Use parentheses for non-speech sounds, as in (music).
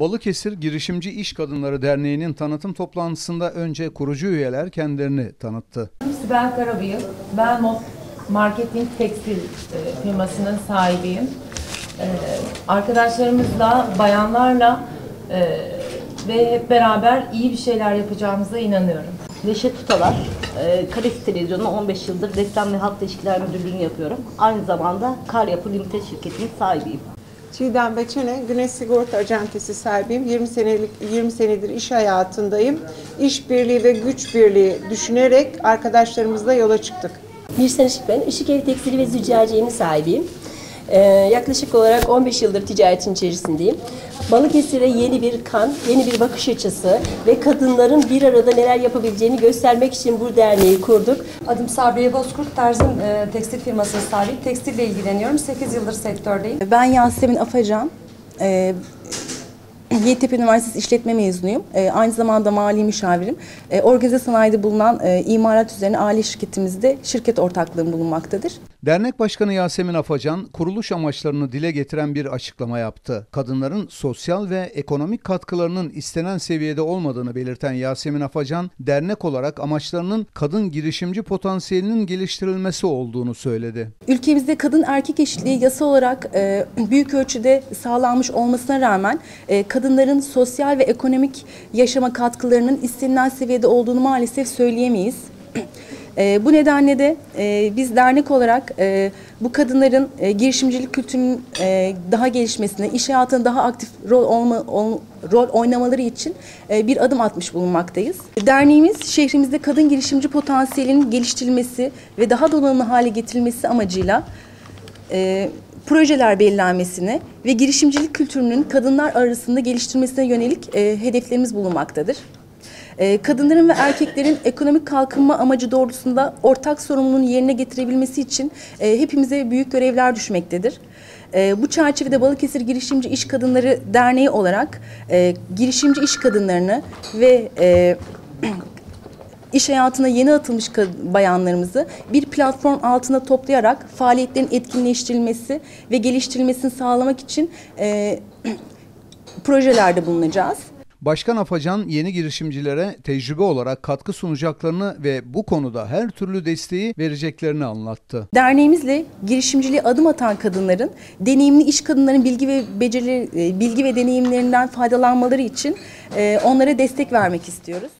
Balıkesir Girişimci İş Kadınları Derneği'nin tanıtım toplantısında önce kurucu üyeler kendilerini tanıttı. Sibel Karabıyık. Ben Mos Marketing Tekstil e, firmasının sahibiyim. E, arkadaşlarımızla, bayanlarla e, ve hep beraber iyi bir şeyler yapacağımıza inanıyorum. Neşet Tutalar, Kalesi Televizyonu'na 15 yıldır reklam ve halk ilişkiler müdürlüğünü yapıyorum. Aynı zamanda Kar Yapı Limited şirketinin sahibiyim. Çiğdem Beçene, Güneş Sigorta Acentesi sahibiyim. 20 senelik 20 senedir iş hayatındayım. İş birliği ve güç birliği düşünerek arkadaşlarımızla yola çıktık. Birsen Işık ben. Işık Ev Tekstili ve Züccaciye'nin sahibiyim. Ee, yaklaşık olarak 15 yıldır ticaretin içerisindeyim. Balıkesir'e yeni bir kan, yeni bir bakış açısı ve kadınların bir arada neler yapabileceğini göstermek için bu derneği kurduk. Adım Sabriye Bozkurt, Terzim e, tekstil firmasının sahibi. Tekstille ilgileniyorum. 8 yıldır sektördeyim. Ben Yasemin Afacan. Ee, Yeditepe Üniversitesi İşletme mezunuyum. Ee, aynı zamanda mali müşavirim. Ee, organize sanayide bulunan e, imalat üzerine aile şirketimizde şirket ortaklığım bulunmaktadır. Dernek Başkanı Yasemin Afacan, kuruluş amaçlarını dile getiren bir açıklama yaptı. Kadınların sosyal ve ekonomik katkılarının istenen seviyede olmadığını belirten Yasemin Afacan, dernek olarak amaçlarının kadın girişimci potansiyelinin geliştirilmesi olduğunu söyledi. Ülkemizde kadın erkek eşitliği yasa olarak e, büyük ölçüde sağlanmış olmasına rağmen e, kadınların sosyal ve ekonomik yaşama katkılarının istenilen seviyede olduğunu maalesef söyleyemeyiz. E, bu nedenle de e, biz dernek olarak e, bu kadınların e, girişimcilik kültürünün e, daha gelişmesine, iş hayatında daha aktif rol olma, ol- rol oynamaları için e, bir adım atmış bulunmaktayız. Derneğimiz şehrimizde kadın girişimci potansiyelinin geliştirilmesi ve daha donanımlı hale getirilmesi amacıyla e, projeler belirlenmesine ve girişimcilik kültürünün kadınlar arasında geliştirmesine yönelik e, hedeflerimiz bulunmaktadır. E, kadınların ve erkeklerin ekonomik kalkınma amacı doğrultusunda ortak sorumluluğunu yerine getirebilmesi için e, hepimize büyük görevler düşmektedir. E, bu çerçevede Balıkesir Girişimci İş Kadınları Derneği olarak e, girişimci iş kadınlarını ve e, (clears throat) iş hayatına yeni atılmış bayanlarımızı bir platform altında toplayarak faaliyetlerin etkinleştirilmesi ve geliştirilmesini sağlamak için e, (clears throat) projelerde bulunacağız. Başkan Afacan yeni girişimcilere tecrübe olarak katkı sunacaklarını ve bu konuda her türlü desteği vereceklerini anlattı. Derneğimizle girişimciliğe adım atan kadınların deneyimli iş kadınların bilgi ve beceri e, bilgi ve deneyimlerinden faydalanmaları için e, onlara destek vermek istiyoruz.